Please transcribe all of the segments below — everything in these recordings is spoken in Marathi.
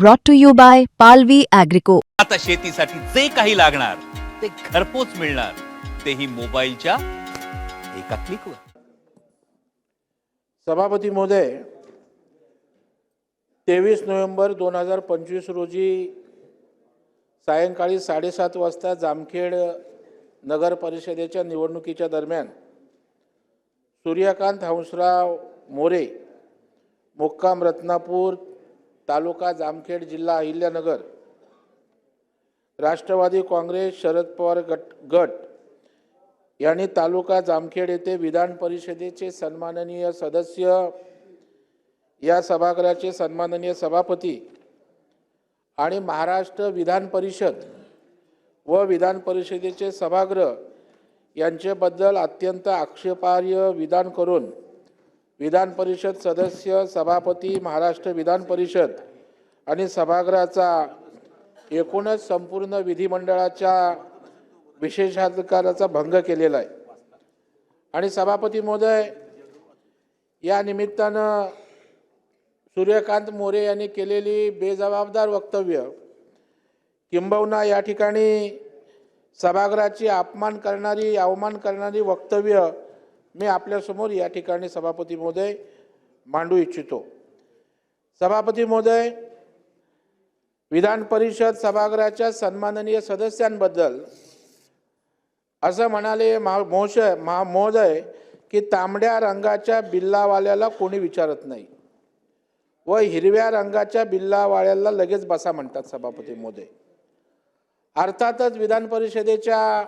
brought to you by Palvi Agrico. आता शेतीसाठी जे काही लागणार ते घरपोच मिळणार तेही मोबाईलच्या एका क्लिकवर सभापती महोदय तेवीस नोव्हेंबर दोन हजार पंचवीस रोजी सायंकाळी साडेसात वाजता जामखेड नगर परिषदेच्या निवडणुकीच्या दरम्यान सूर्यकांत हंसराव मोरे मुक्काम रत्नापूर तालुका जामखेड जिल्हा अहिल्यानगर. राष्ट्रवादी काँग्रेस शरद पवार गट गट यांनी तालुका जामखेड येथे विधान परिषदेचे सन्माननीय सदस्य या सभागृहाचे सन्माननीय सभापती आणि महाराष्ट्र विधान परिषद व विधान परिषदेचे सभागृह यांच्याबद्दल अत्यंत आक्षेपार्ह विधान करून विधान परिषद सदस्य सभापती महाराष्ट्र विधान परिषद आणि सभागृहाचा एकूणच संपूर्ण विधिमंडळाच्या विशेषाधिकाराचा भंग केलेला आहे. आणि सभापती महोदय या निमित्तानं सूर्यकांत मोरे यांनी केलेली बेजबाबदार वक्तव्य किंबहुना या ठिकाणी सभागृहाची अपमान करणारी अवमान करणारी वक्तव्य मी आपल्यासमोर या ठिकाणी सभापती महोदय मांडू इच्छितो. सभापती महोदय विधान परिषद सभागृहाच्या सन्माननीय सदस्यांबद्दल असं म्हणाले महा महोशय महा महोदय की तांबड्या रंगाच्या बिल्लावाल्याला कोणी विचारत नाही. व हिरव्या रंगाच्या बिल्लावाल्याला लगेच बसा म्हणतात सभापती महोदय. अर्थातच विधान परिषदेच्या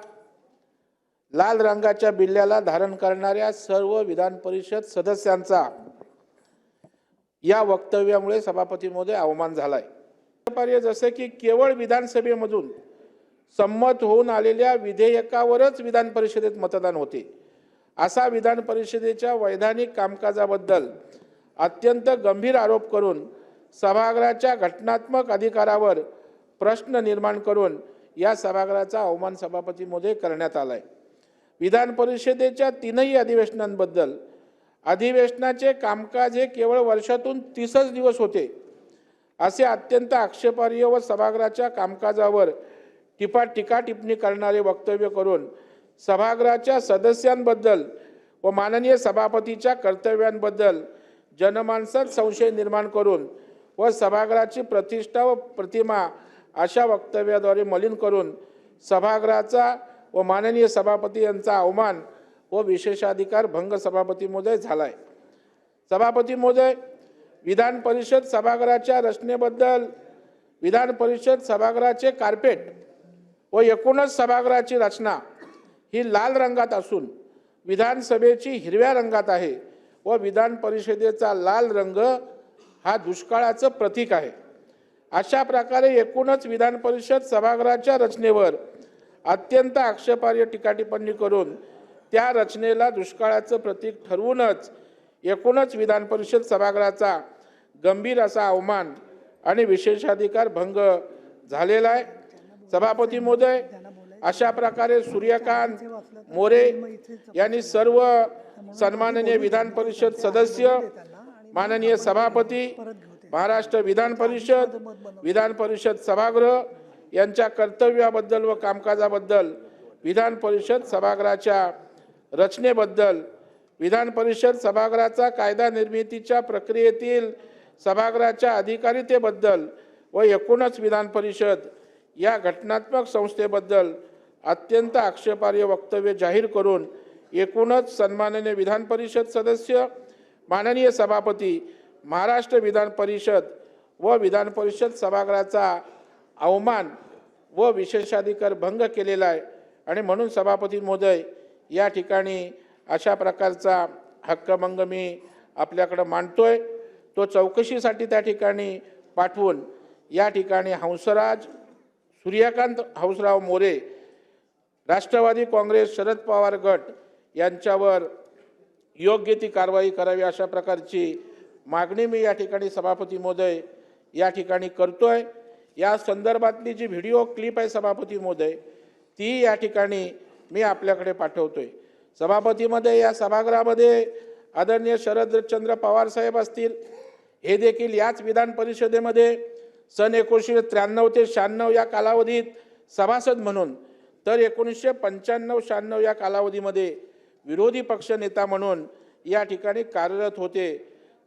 लाल रंगाच्या बिल्ल्याला धारण करणाऱ्या सर्व विधान परिषद सदस्यांचा या वक्तव्यामुळे सभापती महोदय अवमान झालाय. पर्याय जसे की केवळ विधानसभेमधून संमत होऊन आलेल्या विधेयकावरच विधान परिषदेत मतदान होते. असा विधान परिषदेच्या वैधानिक कामकाजाबद्दल अत्यंत गंभीर आरोप करून सभागृहाच्या घटनात्मक अधिकारावर प्रश्न निर्माण करून या सभागृहाचा अवमान सभापती महोदय करण्यात आहे विधान परिषदेच्या तीनही अधिवेशनांबद्दल. अधिवेशनाचे कामकाज हे केवळ वर्षातून तीसच दिवस होते. असे अत्यंत आक्षेपार्ह व सभागृहाच्या कामकाजावर टिपा टीका टिप्पणी करणारे वक्तव्य करून सभागृहाच्या सदस्यांबद्दल व माननीय सभापतीच्या कर्तव्यांबद्दल जनमानसात संशय निर्माण करून व सभागृहाची प्रतिष्ठा व प्रतिमा अशा वक्तव्याद्वारे मलिन करून सभागृहाचा व माननीय सभापती यांचा अवमान व विशेषाधिकार भंग सभापती महोदय झालाय. सभापती महोदय विधान परिषद सभागृहाच्या रचनेबद्दल विधान परिषद सभागृहाचे कार्पेट व एकूणच सभागृहाची रचना ही लाल रंगात असून विधानसभेची हिरव्या रंगात आहे व विधान परिषदेचा लाल रंग हा दुष्काळाचं प्रतीक आहे. अशा प्रकारे एकूणच विधान परिषद सभागृहाच्या रचनेवर अत्यंत आक्षेपार्ह टीकाटिप्पणी करून त्या रचनेला दुष्काळाचं प्रतीक ठरवूनच एकूणच विधान परिषद सभागृहाचा गंभीर असा अवमान आणि विशेषाधिकार भंग झालेला आहे. सभापती महोदय अशा प्रकारे सूर्यकांत मोरे यांनी सर्व सन्माननीय विधान परिषद सदस्य माननीय सभापती महाराष्ट्र विधान परिषद विधान परिषद सभागृह यांच्या कर्तव्याबद्दल व कामकाजाबद्दल विधान परिषद सभागृहाच्या रचनेबद्दल विधान परिषद सभागृहाचा कायदा निर्मितीच्या प्रक्रियेतील सभागृहाच्या अधिकारितेबद्दल व एकूणच विधान परिषद या घटनात्मक संस्थेबद्दल अत्यंत आक्षेपार्ह वक्तव्य जाहीर करून एकूणच सन्माननीय विधान परिषद सदस्य माननीय सभापती महाराष्ट्र विधान परिषद व विधान परिषद सभागृहाचा अवमान व विशेषाधिकार भंग केलेला आहे. आणि म्हणून सभापती महोदय या ठिकाणी अशा प्रकारचा हक्कभंग मी आपल्याकडं मांडतोय. तो चौकशीसाठी त्या ठिकाणी पाठवून या ठिकाणी हंसराज सूर्यकांत हंसराव मोरे राष्ट्रवादी काँग्रेस शरद पवार गट यांच्यावर योग्य ती कारवाई करावी अशा प्रकारची मागणी मी या ठिकाणी सभापती महोदय या ठिकाणी करतोय. या संदर्भातली जी व्हिडिओ क्लिप आहे सभापती महोदय ती या ठिकाणी मी आपल्याकडे पाठवतोय. सभापतीमध्ये या सभागृहामध्ये आदरणीय शरदचंद्र पवार साहेब असतील हे देखील याच विधान परिषदेमध्ये सन एकोणीसशे त्र्याण्णव ते शहाण्णव या कालावधीत सभासद म्हणून तर एकोणीसशे पंच्याण्णव शहाण्णव या कालावधीमध्ये विरोधी पक्षनेता म्हणून या ठिकाणी कार्यरत होते.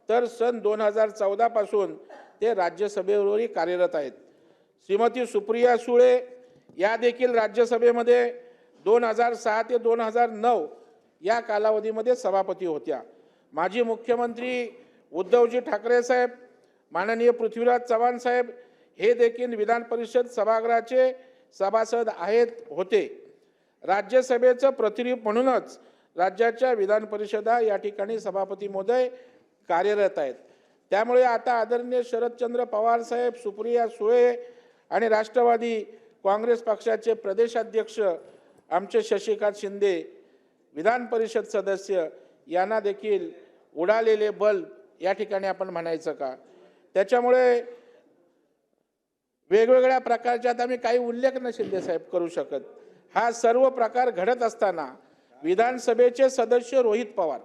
तर सन दोन हजार चौदापासून ते राज्यसभेवरही कार्यरत आहेत. श्रीमती सुप्रिया सुळे या देखील राज्यसभेमध्ये दोन हजार सहा ते दोन हजार नऊ या कालावधीमध्ये सभापती होत्या. माजी मुख्यमंत्री उद्धवजी ठाकरे साहेब माननीय पृथ्वीराज चव्हाण साहेब हे देखील विधान परिषद सभागृहाचे सभासद आहेत होते. राज्यसभेचं प्रतिनिधी म्हणूनच राज्याच्या विधान परिषदा या ठिकाणी सभापती महोदय कार्यरत आहेत. त्यामुळे आता आदरणीय शरदचंद्र पवार साहेब सुप्रिया सुळे आणि राष्ट्रवादी काँग्रेस पक्षाचे प्रदेशाध्यक्ष आमचे शशिकांत शिंदे विधान परिषद सदस्य यांना देखील उडालेले बल्ब या ठिकाणी आपण म्हणायचं का? त्याच्यामुळे वेगवेगळ्या प्रकारच्या आता मी काही उल्लेख न शिंदे साहेब करू शकत. हा सर्व प्रकार घडत असताना विधानसभेचे सदस्य रोहित पवार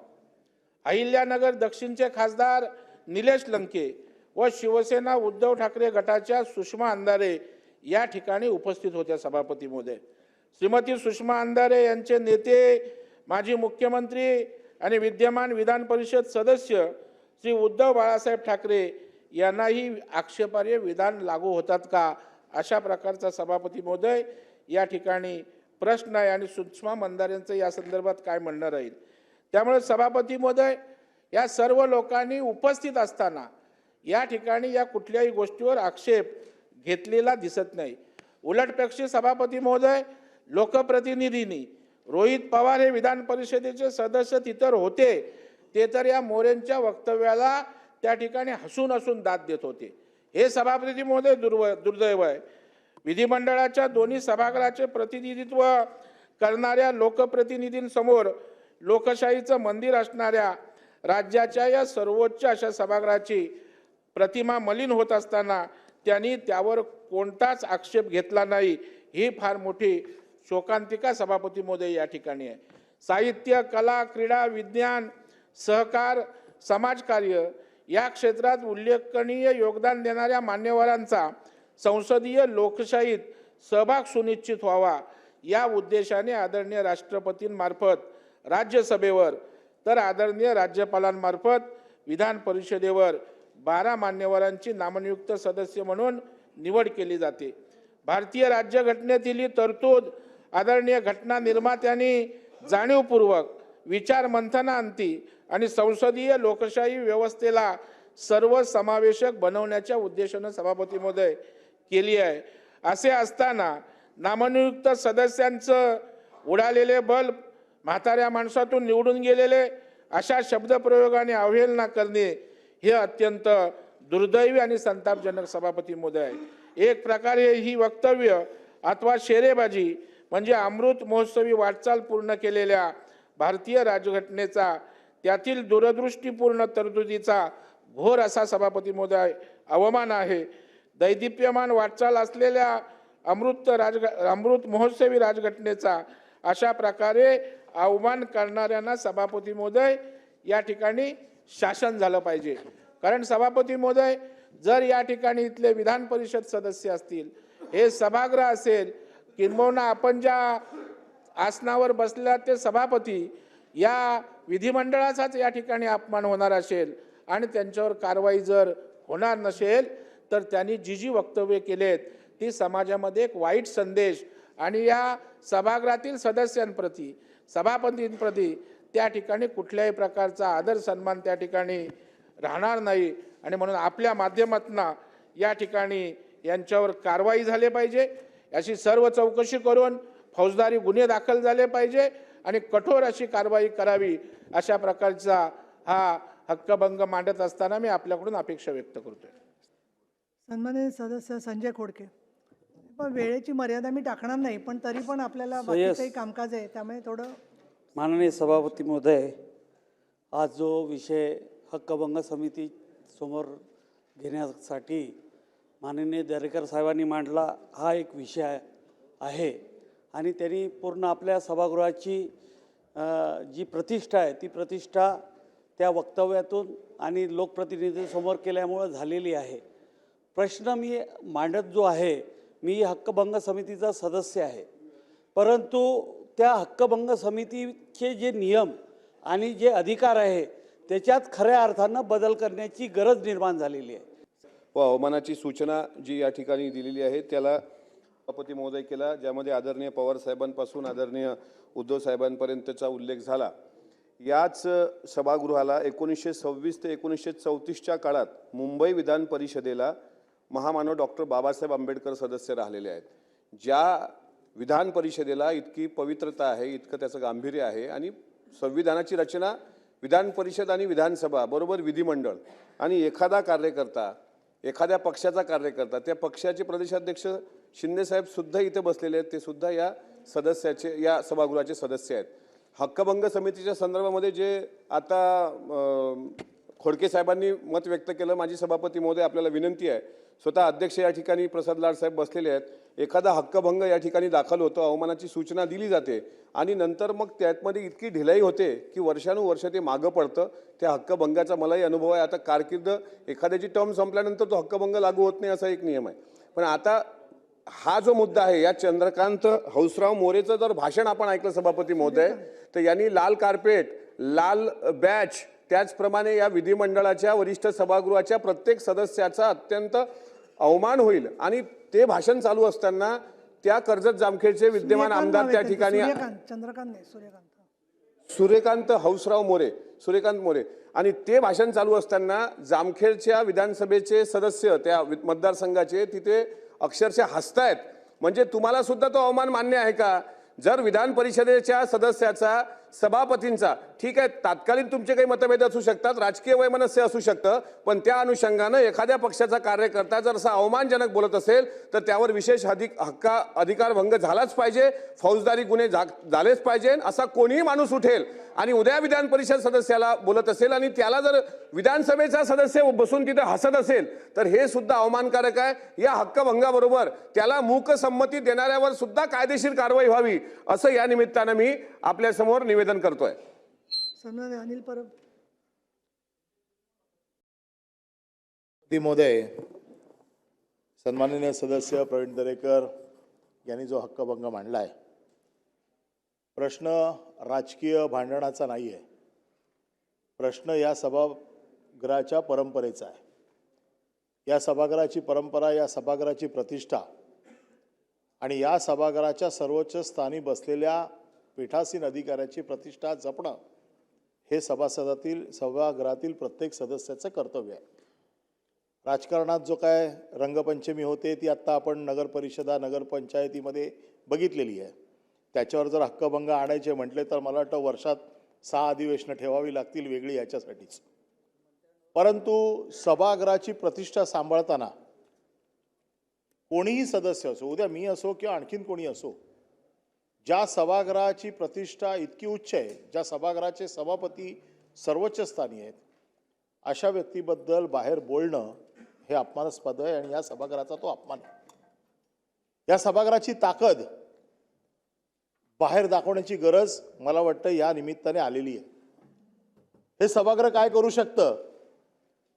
अहिल्यानगर दक्षिणचे खासदार निलेश लंके व शिवसेना उद्धव ठाकरे गटाच्या सुषमा अंधारे या ठिकाणी उपस्थित होत्या सभापती महोदय श्रीमती सुषमा अंधारे यांचे नेते माजी मुख्यमंत्री आणि विद्यमान विधान परिषद सदस्य श्री उद्धव बाळासाहेब ठाकरे यांनाही आक्षेपार्ह विधान लागू होतात का अशा प्रकारचा सभापती महोदय या ठिकाणी प्रश्न आहे आणि सुषमा मंदारेंचं या संदर्भात काय म्हणणं राहील? त्यामुळे सभापती महोदय या सर्व लोकांनी उपस्थित असताना या ठिकाणी या कुठल्याही गोष्टीवर आक्षेप घेतलेला दिसत नाही. उलटपेक्षी सभापती महोदय लोकप्रतिनिधींनी रोहित पवार हे विधान परिषदेचे सदस्य तिथं होते ते तर या मोरेंच्या वक्तव्याला त्या ठिकाणी हसून हसून दाद देत होते. हे सभापती महोदय दुर्व दुर्दैव आहे. विधिमंडळाच्या दोन्ही सभागृहाचे प्रतिनिधित्व करणाऱ्या लोकप्रतिनिधींसमोर लोकशाहीचं मंदिर असणाऱ्या राज्याच्या या सर्वोच्च अशा सभागृहाची प्रतिमा मलिन होत असताना त्यांनी त्यावर कोणताच आक्षेप घेतला नाही. ही फार मोठी शोकांतिका सभापती महोदय या ठिकाणी आहे. साहित्य कला क्रीडा विज्ञान सहकार समाजकार्य या क्षेत्रात उल्लेखनीय योगदान देणाऱ्या मान्यवरांचा संसदीय लोकशाहीत सहभाग सुनिश्चित व्हावा या उद्देशाने आदरणीय राष्ट्रपतींमार्फत राज्यसभेवर तर आदरणीय राज्यपालांमार्फत विधान परिषदेवर बारा मान्यवरांची नामनियुक्त सदस्य म्हणून निवड केली जाते. भारतीय राज्यघटनेतील ही तरतूद आदरणीय घटना निर्मात्यांनी जाणीवपूर्वक विचार मंथनाअंती आणि संसदीय लोकशाही व्यवस्थेला सर्वसमावेशक बनवण्याच्या उद्देशानं सभापती महोदय केली आहे. असे असताना नामनियुक्त सदस्यांचं उडालेले बल्ब म्हाताऱ्या माणसातून निवडून गेलेले अशा शब्दप्रयोगाने अवहेलना करणे हे अत्यंत दुर्दैवी आणि संतापजनक सभापती मोदय आहे. एक प्रकारे ही वक्तव्य अथवा शेरेबाजी म्हणजे अमृत महोत्सवी वाटचाल पूर्ण केलेल्या भारतीय राजघटनेचा त्यातील दूरदृष्टीपूर्ण तरतुदीचा घोर असा सभापती महोदय अवमान आहे. दैदिप्यमान वाटचाल असलेल्या अमृत राजघ अमृत महोत्सवी राजघटनेचा अशा प्रकारे अवमान करणाऱ्यांना सभापती मोदय या ठिकाणी शासन झालं पाहिजे. कारण सभापती महोदय जर या ठिकाणी इथले विधान परिषद सदस्य असतील हे सभागृह असेल किंबहुना आपण ज्या आसनावर बसल्या ते सभापती या विधिमंडळाचाच या ठिकाणी अपमान होणार असेल आणि त्यांच्यावर कारवाई जर होणार नसेल तर त्यांनी जी जी वक्तव्ये केलेत ती समाजामध्ये एक वाईट संदेश आणि या सभागृहातील सदस्यांप्रती सभापतींप्रती त्या ठिकाणी कुठल्याही प्रकारचा आदर सन्मान त्या ठिकाणी राहणार नाही. आणि म्हणून आपल्या माध्यमातून या ठिकाणी यांच्यावर कारवाई झाली पाहिजे. याची सर्व चौकशी करून फौजदारी गुन्हे दाखल झाले पाहिजे आणि कठोर अशी कारवाई करावी अशा प्रकारचा हा हक्कभंग मांडत असताना मी आपल्याकडून अपेक्षा व्यक्त करतोय. सन्माननीय सदस्य संजय खोडके पण वेळेची मर्यादा मी टाकणार नाही पण तरी पण आपल्याला yes. बाकीचंही कामकाज आहे त्यामुळे थोडं माननीय सभापती महोदय आज जो विषय हक्कभंग समिती समोर घेण्यासाठी माननीय दरेकर साहेबांनी मांडला हा एक विषय आहे. आणि त्यांनी पूर्ण आपल्या सभागृहाची जी प्रतिष्ठा आहे ती प्रतिष्ठा त्या वक्तव्यातून आणि लोकप्रतिनिधींसमोर केल्यामुळं झालेली आहे. प्रश्न मी मांडत जो आहे मी हक्कभंग समितीचा सदस्य आहे. परंतु त्या हक्कभंग समितीचे जे नियम आणि जे अधिकार आहे त्याच्यात खऱ्या अर्थानं बदल करण्याची गरज निर्माण झालेली आहे. व हवामानाची सूचना जी या ठिकाणी दिलेली आहे त्याला सभापती महोदय केला ज्यामध्ये आदरणीय पवार साहेबांपासून आदरणीय उद्धव साहेबांपर्यंतचा उल्लेख झाला. याच सभागृहाला एकोणीसशे सव्वीस ते एकोणीसशे चौतीसच्या काळात मुंबई विधान परिषदेला महामानव डॉक्टर बाबासाहेब आंबेडकर सदस्य राहिलेले आहेत. ज्या विधान परिषदेला इतकी पवित्रता आहे इतकं त्याचं गांभीर्य आहे आणि संविधानाची रचना विधान परिषद आणि विधानसभा बरोबर विधिमंडळ आणि एखादा कार्यकर्ता एखाद्या पक्षाचा कार्यकर्ता त्या पक्षाचे प्रदेशाध्यक्ष शिंदेसाहेब सुद्धा इथे बसलेले आहेत ते सुद्धा या सदस्याचे या सभागृहाचे सदस्य आहेत. हक्कभंग समितीच्या संदर्भामध्ये जे आता खोडके साहेबांनी मत व्यक्त केलं माझी सभापती महोदय आपल्याला विनंती आहे स्वतः अध्यक्ष या ठिकाणी प्रसाद लाड साहेब बसलेले आहेत. एखादा हक्कभंग या ठिकाणी दाखल होतो अवमानाची सूचना दिली जाते आणि नंतर मग त्यातमध्ये इतकी ढिलाई होते की वर्षानुवर्ष ते मागं पडतं. त्या हक्कभंगाचा मलाही अनुभव आहे. आता कारकीर्द एखाद्याची टर्म संपल्यानंतर तो हक्कभंग लागू होत नाही असा एक नियम आहे. पण आता हा जो मुद्दा आहे या चंद्रकांत हौसराव मोरेचं जर भाषण आपण ऐकलं सभापती महोदय तर यांनी लाल कार्पेट लाल बॅच त्याचप्रमाणे या विधिमंडळाच्या वरिष्ठ सभागृहाच्या प्रत्येक सदस्याचा अत्यंत अवमान होईल. आणि ते भाषण चालू असताना त्या कर्जत जामखेडचे विद्यमान आमदार त्या ठिकाणी सूर्यकांत चंद्रकांत सूर्यकांत. सूर्यकांत हौसराव मोरे सूर्यकांत मोरे. आणि ते भाषण चालू असताना जामखेडच्या विधानसभेचे सदस्य त्या मतदारसंघाचे तिथे अक्षरशः हसतायत. म्हणजे तुम्हाला सुद्धा तो अवमान मान्य आहे का? जर विधान परिषदेच्या सदस्याचा सभापतींचा. ठीक आहे तात्कालीन तुमचे काही मतभेद असू शकतात राजकीय वैमनस्य असू शकतं पण त्या अनुषंगानं एखाद्या पक्षाचा कार्यकर्ता जर असा अवमानजनक बोलत असेल तर त्यावर विशेष अधिक हक्का अधिकार भंग झालाच पाहिजे फौजदारी गुन्हे झालेच पाहिजे असा कोणीही माणूस उठेल आणि उद्या विधान परिषद सदस्याला बोलत असेल आणि त्याला जर विधानसभेचा सदस्य बसून तिथे हसत असेल तर हे सुद्धा अवमानकारक आहे. या हक्कभंगाबरोबर त्याला मूक संमती देणाऱ्यावर सुद्धा कायदेशीर कारवाई व्हावी असं या निमित्तानं मी आपल्यासमोर निवेदन निवेदन करतोय. अनिल परब. ती महोदय सन्माननीय सदस्य प्रवीण दरेकर यांनी जो हक्कभंग मांडला आहे प्रश्न राजकीय भांडणाचा नाही आहे प्रश्न या सभागृहाच्या परंपरेचा आहे. या सभागृहाची परंपरा या सभागृहाची प्रतिष्ठा आणि या सभागृहाच्या सर्वोच्च स्थानी बसलेल्या पीठासीन अधिकाऱ्याची प्रतिष्ठा जपणं हे सभासदातील सभागृहातील प्रत्येक सदस्याचं कर्तव्य आहे. राजकारणात जो काय रंगपंचमी होते ती आत्ता आपण नगरपरिषदा नगरपंचायतीमध्ये बघितलेली आहे. त्याच्यावर जर हक्कभंग आणायचे म्हटले तर मला वाटतं वर्षात सहा अधिवेशनं ठेवावी लागतील वेगळी याच्यासाठीच. परंतु सभागृहाची प्रतिष्ठा सांभाळताना कोणीही सदस्य असो उद्या मी असो किंवा आणखीन कोणी असो ज्या सभागृहाची प्रतिष्ठा इतकी उच्च आहे ज्या सभागृहाचे सभापती सर्वोच्च स्थानी आहेत अशा व्यक्तीबद्दल बाहेर बोलणं हे अपमानास्पद आहे आणि या सभागृहाचा तो अपमान आहे. या सभागृहाची ताकद बाहेर दाखवण्याची गरज मला वाटतं या निमित्ताने आलेली आहे. हे सभागृह काय करू शकतं?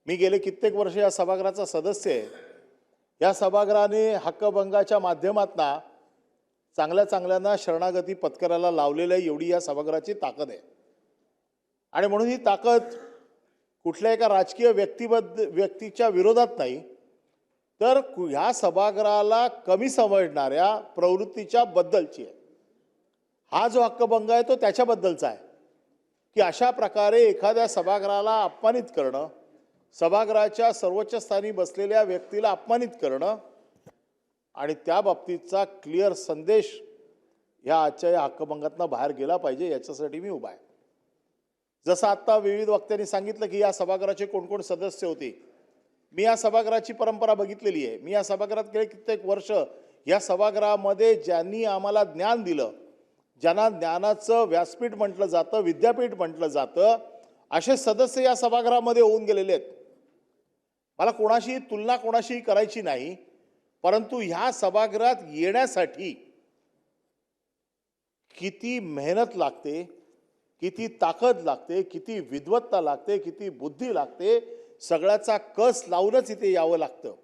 मी गेले कित्येक वर्ष या सभागृहाचा सदस्य आहे. या सभागृहाने हक्कभंगाच्या माध्यमातनं चांगल्या चांगल्यांना शरणागती पत्करायला लावलेलं आहे एवढी या सभागृहाची ताकद आहे. आणि म्हणून ही ताकद कुठल्या एका राजकीय व्यक्तिबद्ध व्यक्तीच्या विरोधात नाही तर ह्या सभागृहाला कमी समजणाऱ्या प्रवृत्तीच्या बद्दलची आहे. हा जो हक्कभंग आहे तो त्याच्याबद्दलचा आहे. की अशा प्रकारे एखाद्या सभागृहाला अपमानित करणं सभागृहाच्या सर्वोच्च स्थानी बसलेल्या व्यक्तीला अपमानित करणं आणि त्या बाबतीतचा क्लिअर संदेश ह्या आजच्या या हक्कभंगातनं बाहेर गेला पाहिजे याच्यासाठी मी उभा आहे. जसं आत्ता विविध वक्त्यांनी सांगितलं की या सभागृहाचे कोणकोण सदस्य होते. मी या सभागृहाची परंपरा बघितलेली आहे. मी या सभागृहात गेले कित्येक वर्ष. या सभागृहामध्ये ज्यांनी आम्हाला ज्ञान दिलं ज्यांना ज्ञानाचं व्यासपीठ म्हटलं जातं विद्यापीठ म्हटलं जातं असे सदस्य या सभागृहामध्ये होऊन गेलेले आहेत. मला कोणाशी तुलना कोणाशी करायची नाही. परंतु ह्या सभागृहात येण्यासाठी किती मेहनत लागते किती ताकद लागते किती विद्वत्ता लागते किती बुद्धी लागते सगळ्याचा कस लावूनच इथे यावं लागतं.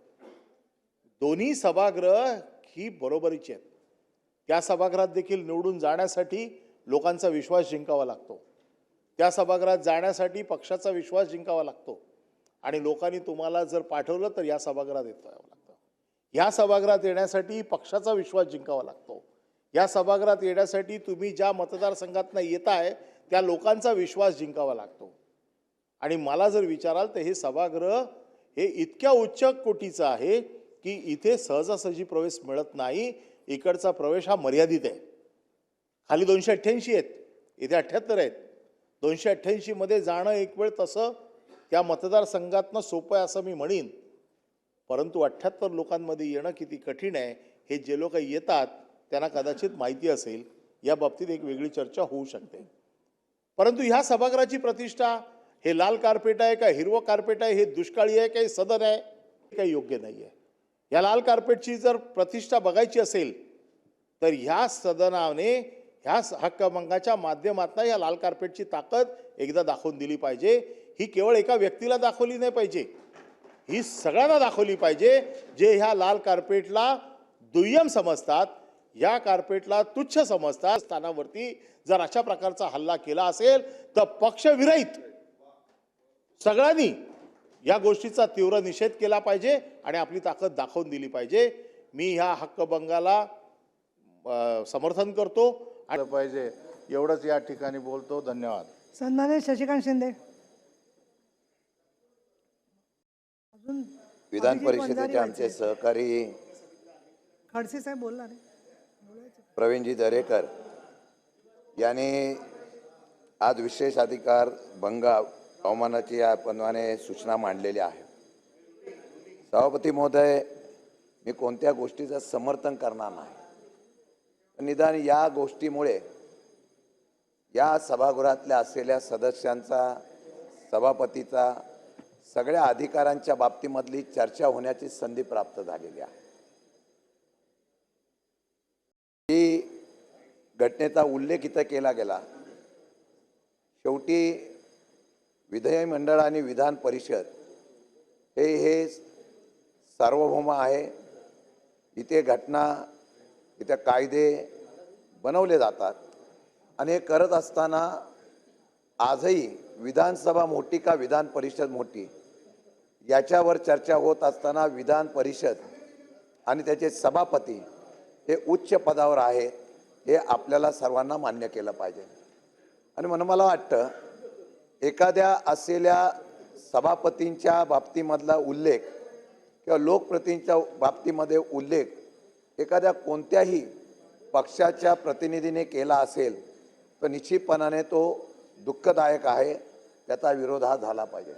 दोन्ही सभागृह ही बरोबरीची आहेत. त्या सभागृहात देखील निवडून जाण्यासाठी लोकांचा विश्वास जिंकावा लागतो. त्या सभागृहात जाण्यासाठी पक्षाचा विश्वास जिंकावा लागतो. आणि लोकांनी तुम्हाला जर पाठवलं तर या सभागृहात येतो यावं लागतं. या सभागृहात येण्यासाठी पक्षाचा विश्वास जिंकावा लागतो. या सभागृहात येण्यासाठी तुम्ही ज्या मतदारसंघातनं येत आहे त्या लोकांचा विश्वास जिंकावा लागतो. आणि मला जर विचाराल तर हे सभागृह हे इतक्या उच्च कोटीचं आहे की इथे सहजासहजी प्रवेश मिळत नाही. इकडचा प्रवेश हा मर्यादित आहे. खाली दोनशे अठ्ठ्याऐंशी आहेत. इथे अठ्ठ्याहत्तर आहेत. दोनशे अठ्ठ्याऐंशीमध्ये जाणं एक वेळ तसं त्या मतदारसंघातनं सोपं आहे असं मी म्हणेन. परंतु अठ्ठ्याहत्तर लोकांमध्ये येणं किती कठीण आहे हे जे लोक येतात त्यांना कदाचित माहिती असेल. या बाबतीत एक वेगळी चर्चा होऊ शकते. परंतु ह्या सभागृहाची प्रतिष्ठा हे लाल कार्पेट आहे का हिरवं कार्पेट आहे हे दुष्काळी आहे काही सदन आहे हे काही योग्य नाही आहे या लाल कार्पेटची जर प्रतिष्ठा बघायची असेल तर ह्या सदनाने ह्या स- हक्कभंगाच्या माध्यमातून या लाल कार्पेटची ताकद एकदा दाखवून दिली पाहिजे. ही केवळ एका व्यक्तीला दाखवली नाही पाहिजे ही सगळ्यांना दाखवली पाहिजे जे ह्या लाल कार्पेटला दुय्यम समजतात या कार्पेटला तुच्छ समजतात. स्थानावरती जर अशा प्रकारचा हल्ला केला असेल तर पक्षविरहित सगळ्यांनी या गोष्टीचा तीव्र निषेध केला पाहिजे आणि आपली ताकद दाखवून दिली पाहिजे. मी ह्या हक्कभंगाला समर्थन करतो. आणि पाहिजे. एवढंच या ठिकाणी बोलतो. धन्यवाद. सन्मान्य शशिकांत शिंदे. विधान परिषदेचे आमचे. सहकारी खडसे साहेब बोलणार प्रवीणजी दरेकर यांनी आज विशेष अधिकार भंग अवमानाची या पनवाने सूचना मांडलेल्या आहे सभापती महोदय मी कोणत्या गोष्टीचं समर्थन करणार नाही. निदान या गोष्टीमुळे या सभागृहातल्या असलेल्या सदस्यांचा सभापतीचा सगळ्या अधिकारांच्या बाबतीमधली चर्चा होण्याची संधी प्राप्त झालेली आहे. ही घटनेचा उल्लेख इथं केला गेला. शेवटी विधानमंडळ आणि विधान परिषद हे हे सार्वभौम आहे. इथे घटना इथे कायदे बनवले जातात. आणि हे करत असताना आजही विधानसभा मोठी का विधान परिषद मोठी? याच्यावर चर्चा होत असताना विधान परिषद आणि त्याचे सभापती हे उच्च पदावर आहेत हे आपल्याला सर्वांना मान्य केलं पाहिजे. आणि म्हणून मला वाटतं एखाद्या असलेल्या सभापतींच्या बाबतीमधला उल्लेख किंवा लोकप्रतींच्या बाबतीमध्ये उल्लेख एखाद्या कोणत्याही पक्षाच्या प्रतिनिधीने केला असेल तर निश्चितपणाने तो दुःखदायक आहे त्याचा विरोध हा झाला पाहिजे.